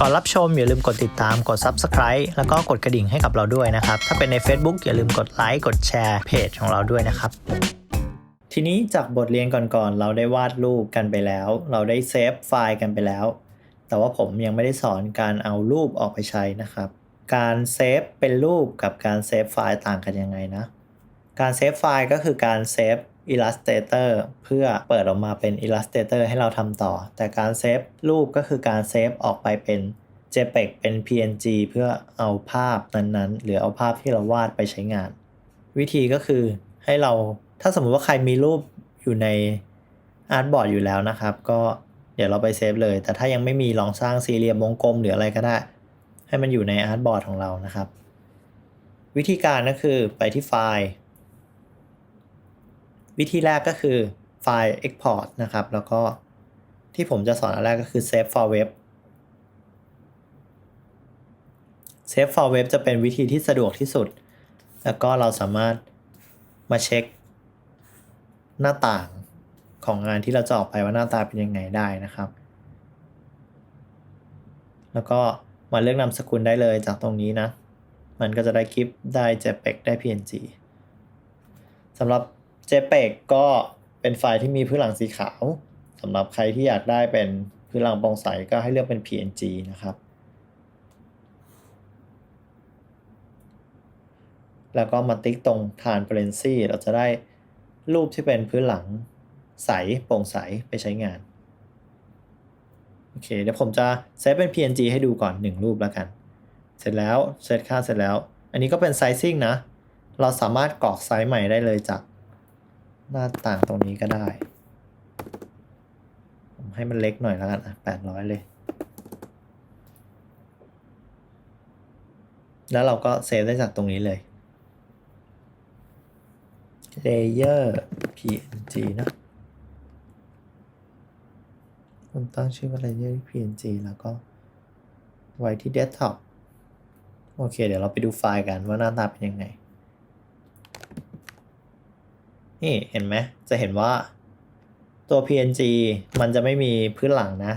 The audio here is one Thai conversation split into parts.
ก่อนรับชมอย่าลืมกดติดตามกด Subscribe แล้วก็กดกระดิ่งให้กับเราด้วยนะครับ ถ้าเป็นใน Facebook อย่าลืมกดไลค์กดแชร์เพจของเราด้วยนะครับ ทีนี้จากบทเรียนก่อนๆ เราได้วาดรูปกันไปแล้ว เราได้เซฟไฟล์กันไปแล้ว แต่ว่าผมยังไม่ได้สอนการเอารูปออกไปใช้นะครับ การเซฟเป็นรูปกับการเซฟไฟล์ต่างกันยังไงนะ การเซฟไฟล์ก็คือการเซฟ Illustrator เพื่อเปิดออกมาเป็น Illustrator ให้เราทำต่อ แต่การเซฟรูปก็คือการเซฟออกไปเป็น JPEG เป็น PNG เพื่อเอาภาพนั้นๆ หรือเอาภาพที่เราวาดไปใช้งาน วิธีก็คือให้เราถ้าสมมติว่าใครมีรูปอยู่ในอาร์ตบอร์ดอยู่แล้วนะครับ ก็เดี๋ยวเราไปเซฟเลย แต่ถ้ายังไม่มีลองสร้างสี่เหลี่ยมวงกลมหรืออะไรก็ได้ ให้มันอยู่ในอาร์ตบอร์ดของเรานะครับ วิธีการก็คือไปที่ไฟล์ วิธีแรกก็คือไฟล์ Export นะครับ แล้วก็ที่ผมจะสอนอันแรกก็คือ Save for Web Save for Web จะเป็นวิธีที่สะดวกที่สุด แล้วก็เราสามารถมาเช็ค หน้าต่างของงานที่เราจะออกไปว่าหน้าตาเป็นยังไงได้นะครับ แล้วก็มาเลือกนามสกุลได้เลยจากตรงนี้นะ มันก็จะได้คลิปได้ JPEG ได้ PNG สำหรับ JPEG ก็เป็นไฟล์ที่มีพื้นหลังสีขาวสำหรับใครที่อยากได้เป็นพื้นหลังโปร่งใสก็ให้เลือกเป็น PNG นะครับ แล้วก็มาติ๊กตรง transparency เราจะได้รูปที่เป็นพื้นหลังใสโปร่งใสไปใช้งาน โอเค เดี๋ยวผมจะเซตเป็น PNG ให้ดูก่อน 1 รูปแล้วกัน เสร็จแล้วเซตค่าเสร็จแล้ว อันนี้ก็เป็นไซซิ่งนะ เราสามารถกรอกไซส์ใหม่ได้เลยจาก หน้าต่างตรงนี้ก็ได้ ผมให้มันเล็กหน่อยแล้วกันอะ800เลย แล้วเราก็เซฟได้จากตรงนี้เลย layer png นะผมตั้งชื่อว่า layer png แล้วก็ไว้ที่ desktop โอเค เดี๋ยวเราไปดูไฟล์กันว่าหน้าตาเป็นยังไง นี่เห็นไหมจะเห็นว่าตัว PNG มันจะไม่มีพื้นหลังนะ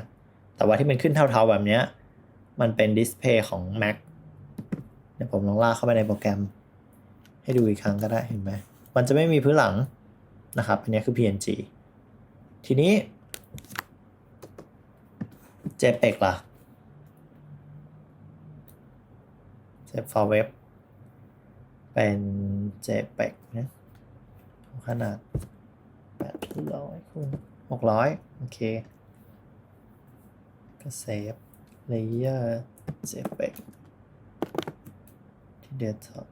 แต่ว่าที่มันขึ้นเทาๆแบบเนี้ยมันเป็นดิสเพย์ของ Mac เดี๋ยวผมลองลากเข้าไปในโปรแกรม ให้ดูอีกครั้งก็ได้เห็นไหม มันจะไม่มีพื้นหลังนะครับ อันนี้คือ PNG ทีนี้ JPEG ล่ะ Save for Web เป็น JPEG นะ ขนาด800คูณ600โอเค ก็เซฟ Layer JPEG ที่ Desktop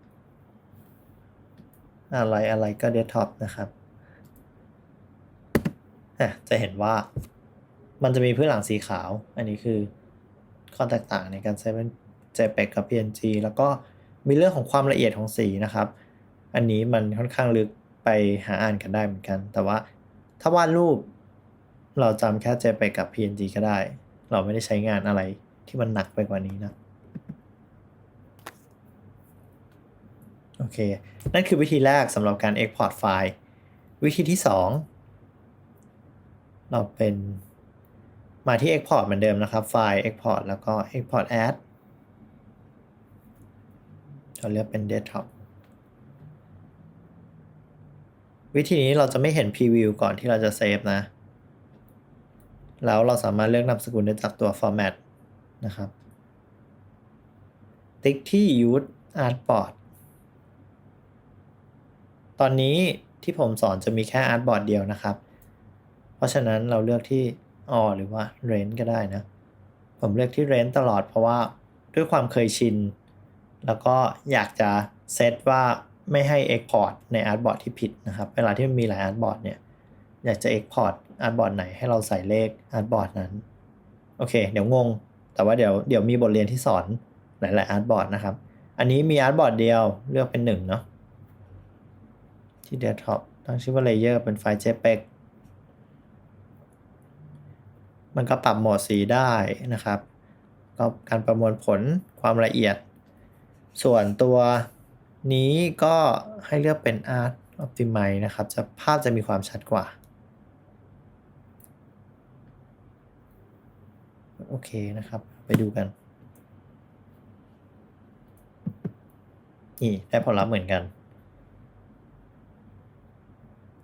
อปอะไรอะไรก็ Desktop นะครับะจะเห็นว่ามันจะมีพื้นหลังสีขาว อันนี้คือข้อแตกต่างในการใช้เป็น JPEG กับ PNG แล้วก็มีเรื่องของความละเอียดของสีนะครับ อันนี้มันค่อนข้างลึก ไปหาอ่านกันได้เหมือนกัน แต่ว่าถ้าวาดรูป เราจำแค่ JPEG กับ PNG ก็ได้ เราไม่ได้ใช้งานอะไรที่มันหนักไปกว่านี้นะ โอเค นั่นคือวิธีแรกสำหรับการ Export ไฟล์ วิธีที่ 2 เราเป็นมาที่ Export เหมือนเดิมนะครับ ไฟล์ Export แล้วก็ Export as เราเลือกเป็น Desktop วิธีนี้เราจะไม่เห็น Preview ก่อนที่เราจะเซฟนะ แล้วเราสามารถเลือกนามสกุลได้จากตัว Format นะครับ ติ๊กที่ Use Artboard ตอนนี้ที่ผมสอนจะมีแค่ Artboard เดียวนะครับ เพราะฉะนั้นเราเลือกที่ All หรือว่า Range ก็ได้นะ ผมเลือกที่ Range ตลอดเพราะว่าด้วยความเคยชิน แล้วก็อยากจะเซตว่า ไม่ให้ Export ใน Artboard ที่ผิดนะครับ เวลาที่มันมีหลาย Artboard เนี่ย อยากจะ Export Artboard ไหนให้เราใส่เลข Artboard นั้น โอเค เดี๋ยวงง แต่ว่าเดี๋ยวเดี๋ยวมีบทเรียนที่สอนหลาย ๆ Artboard นะครับ อันนี้มี Artboard เดียวเลือกเป็นหนึ่งเนาะที่ Desktop ตั้งชื่อว่า Layer เป็นไฟล์ JPEG มันก็ปรับโหมดสีได้นะครับก็การประมวลผลความละเอียด ส่วนตัว นี้ก็ให้เลือกเป็น Art Optimize นะครับ จะภาพจะมีความชัดกว่า โอเคนะครับ ไปดูกัน นี่ได้ผลลัพธ์เหมือนกัน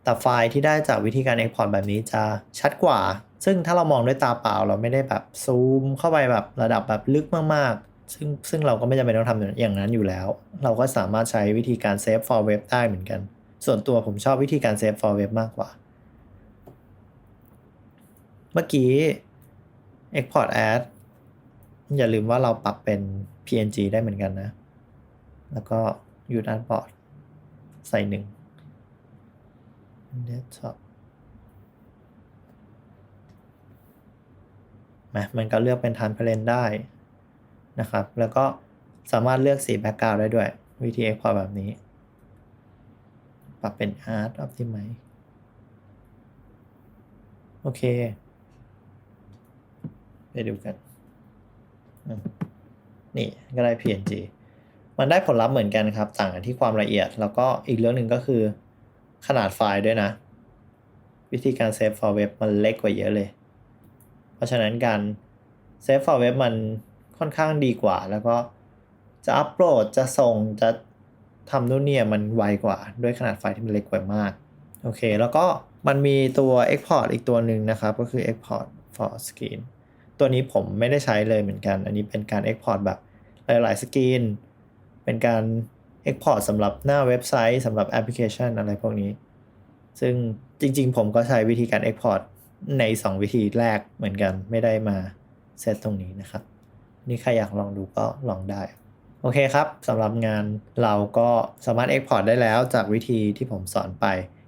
แต่ไฟล์ที่ได้จากวิธีการ Export แบบนี้จะชัดกว่า ซึ่งถ้าเรามองด้วยตาเปล่าเราไม่ได้แบบซูมเข้าไปแบบระดับแบบลึกมากๆ ซึ่งซึ่งเราก็ไม่จำเป็นต้องทำอย่างนั้นอยู่แล้ว เราก็สามารถใช้วิธีการ Save for Web ได้เหมือนกัน ส่วนตัวผมชอบวิธีการ Save for Web มากกว่า เมื่อกี้ Export as อย่าลืมว่าเราปรับเป็น PNG ได้เหมือนกันนะ แล้วก็ use artboard ใส่หนึ่ง desktop มามันก็เลือกเป็น transparent ได้ นะครับ แล้วก็สามารถเลือกสี background ได้ด้วยวิธี export แบบนี้ ปรับเป็น art optimize โอเค ไปดูกัน นี่ก็ได้ PNG มันได้ผลลัพธ์เหมือนกันครับ ต่างกันที่ความละเอียด แล้วก็อีกเรื่องหนึ่งก็คือขนาดไฟล์ด้วยนะ วิธีการ Save for Web มันเล็กกว่าเยอะเลย เพราะฉะนั้นการ Save for Web มัน ค่อนข้างดีกว่า แล้วก็จะอัปโหลดจะส่งจะทำนู่นเนี่ยมันไวกว่าด้วยขนาดไฟล์ที่มันเล็กกว่ามากโอเค แล้วก็มันมีตัว Export อีกตัวหนึ่งนะครับ ก็คือ Export for Screen ตัวนี้ผมไม่ได้ใช้เลยเหมือนกัน อันนี้เป็นการ Export แบบหลาย ๆ สกรีน เป็นการ Export สำหรับหน้าเว็บไซต์สำหรับแอปพลิเคชันอะไรพวกนี้ ซึ่งจริง ๆ ผมก็ใช้วิธีการ Export ใน 2 วิธีแรกเหมือนกัน ไม่ได้มาเซตตรงนี้นะครับ นี่ใครอยากลองดูก็ลองได้ โอเคครับสำหรับงานเราก็สามารถ Export ได้แล้วจากวิธีที่ผมสอนไป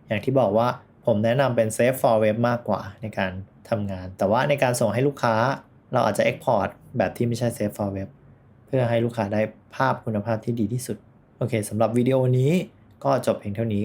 อย่างที่บอกว่าผมแนะนำเป็น Save for Web มากกว่าในการทำงาน แต่ว่าในการส่งให้ลูกค้าเราอาจจะ Export แบบที่ไม่ใช่ Save for Web เพื่อให้ลูกค้าได้ภาพคุณภาพที่ดีที่สุด โอเคสำหรับวิดีโอนี้ก็จบเพียงเท่านี้